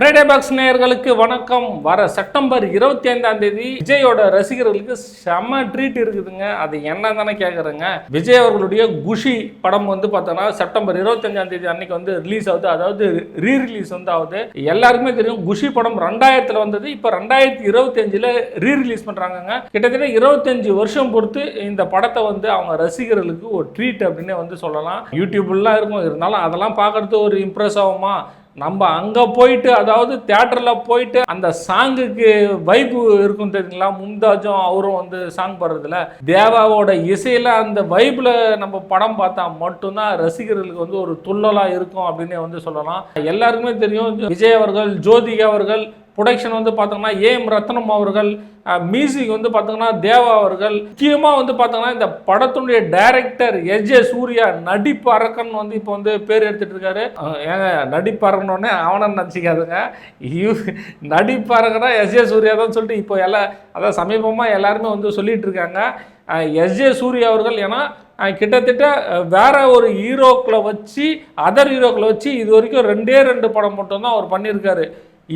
Friday box நேயர்களுக்கு வணக்கம். வர செப்டம்பர் இருபத்தி ஐந்தாம் தேதி விஜயோட ரசிகர்களுக்கு செம ட்ரீட் இருக்குதுங்க. அது என்ன தானே கேட்குறேங்க விஜய் அவர்களுடைய குஷி படம் வந்து பார்த்தோன்னா செப்டம்பர் இருபத்தஞ்சாம் தேதி அன்னைக்கு வந்து ரிலீஸ் ஆகுது. அதாவது ரீ ரிலீஸ் வந்து ஆகுது. எல்லாருக்குமே தெரியும் குஷி படம் ரெண்டாயிரத்தில் வந்தது. இப்போ ரெண்டாயிரத்தி இருபத்தஞ்சில் ரீ ரிலீஸ் பண்ணுறாங்கங்க கிட்டத்தட்ட இருபத்தஞ்சு வருஷம் பொறுத்து இந்த படத்தை வந்து அவங்க ரசிகர்களுக்கு ஒரு ட்ரீட் அப்படின்னே வந்து சொல்லலாம். யூடியூப்லாம் இருக்கும். இருந்தாலும் அதெல்லாம் பார்க்கறது ஒரு இம்ப்ரெஸ் ஆகுமா? நம்ம அங்கே போயிட்டு அதாவது தேட்டரில் போயிட்டு அந்த சாங்குக்கு வைப்பு இருக்கும் தெரியுங்களா? மும்தாஜும் அவரும் வந்து சாங் பாடுறதுல. தேவாவோட இசையில் அந்த வைப்பில் நம்ம படம் பார்த்தா மட்டும்தான் ரசிகர்களுக்கு வந்து ஒரு துள்ளலாக இருக்கும் அப்படின்னு வந்து சொல்லலாம். எல்லாருக்குமே தெரியும் விஜய் அவர்கள் ஜோதிகா அவர்கள் ப்ரொடக்ஷன் வந்து பார்த்தோம்னா ஏஎம் ரத்னம் அவர்கள் மியூசிக் வந்து பார்த்தோங்கன்னா தேவா அவர்கள் முக்கியமாக வந்து பார்த்தோங்கன்னா இந்த படத்தினுடைய டைரக்டர் எஸ் ஜே சூர்யா நடிப்பு அரக்கன் வந்து இப்போ வந்து பேர் எடுத்துகிட்டு இருக்காரு. ஏங்க நடிப்பு அரக்கணுன்னே அவனை நினச்சிக்காதுங்க. நடிப்பு அரக்கனா எஸ் ஜே சூர்யா தான் சொல்லிட்டு இப்போ எல்லாம் அதான் சமீபமாக எல்லாருமே வந்து சொல்லிகிட்டு இருக்காங்க. எஸ் ஜே சூர்யா அவர்கள் ஏன்னா கிட்டத்தட்ட வேற ஒரு ஹீரோக்களை வச்சு அதர் ஹீரோக்களை வச்சு இது வரைக்கும் ரெண்டே ரெண்டு படம் மட்டும்தான் அவர் பண்ணியிருக்காரு.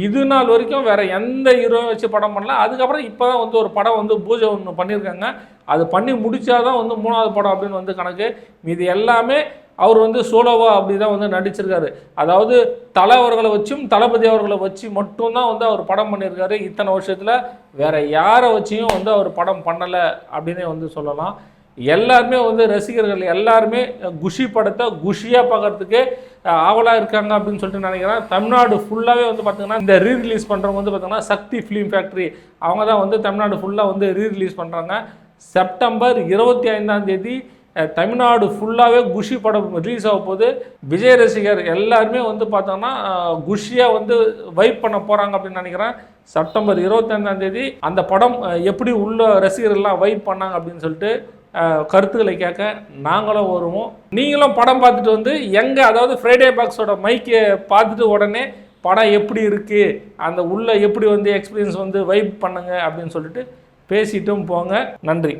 இது நாள் வரைக்கும் வேற எந்த ஹீரோ வச்சு படம் பண்ணல. அதுக்கப்புறம் இப்போ தான் வந்து ஒரு படம் வந்து பூஜை ஒன்று பண்ணியிருக்காங்க அது பண்ணி முடித்தாதான் வந்து மூணாவது படம் அப்படின்னு வந்து கணக்கு. இது எல்லாமே அவர் வந்து சோலோவா அப்படி தான் வந்து நடிச்சிருக்காரு. அதாவது தலை அவர்களை வச்சும் தளபதி அவர்களை வச்சு மட்டும்தான் வந்து அவர் படம் பண்ணியிருக்காரு இத்தனை வருஷத்தில் வேற யாரை வச்சியும் வந்து அவர் படம் பண்ணலை அப்படின்னே வந்து சொல்லலாம். எல்லாருமே வந்து ரசிகர்கள் எல்லாருமே குஷி படத்தை குஷியாக பார்க்கறதுக்கு ஆவலாக இருக்காங்க அப்படின்னு சொல்லிட்டு நினைக்கிறேன். தமிழ்நாடு ஃபுல்லாகவே வந்து பார்த்திங்கன்னா இந்த ரீ ரிலீஸ் பண்ணுறவங்க வந்து பார்த்திங்கன்னா சக்தி ஃபிலிம் ஃபேக்ட்ரி அவங்க தான் வந்து தமிழ்நாடு ஃபுல்லாக வந்து ரீ ரிலீஸ் பண்ணுறாங்க செப்டம்பர் இருபத்தி ஐந்தாம் தேதி தமிழ்நாடு ஃபுல்லாகவே குஷி படம் ரிலீஸ் ஆக போது விஜய் ரசிகர் எல்லாருமே வந்து பார்த்தோன்னா குஷியாக வந்து வைப் பண்ண போகிறாங்க அப்படின்னு நினைக்கிறேன். செப்டம்பர் இருபத்தைந்தாம் தேதி அந்த படம் எப்படி உள்ள ரசிகர்கள்லாம் வைப் பண்ணாங்க அப்படின்னு சொல்லிட்டு கருத்துக்களை கேட்க நாங்களும் வருவோம். நீங்களும் படம் பார்த்துட்டு வந்து எங்கே அதாவது ஃப்ரைடே பாக்ஸோட மைக்கை பார்த்துட்டு உடனே படம் எப்படி இருக்குது அந்த உள்ளே எப்படி வந்து எக்ஸ்பீரியன்ஸ் வந்து வைப் பண்ணுங்க அப்படின்னு சொல்லிட்டு பேசிட்டும் போங்க. நன்றி.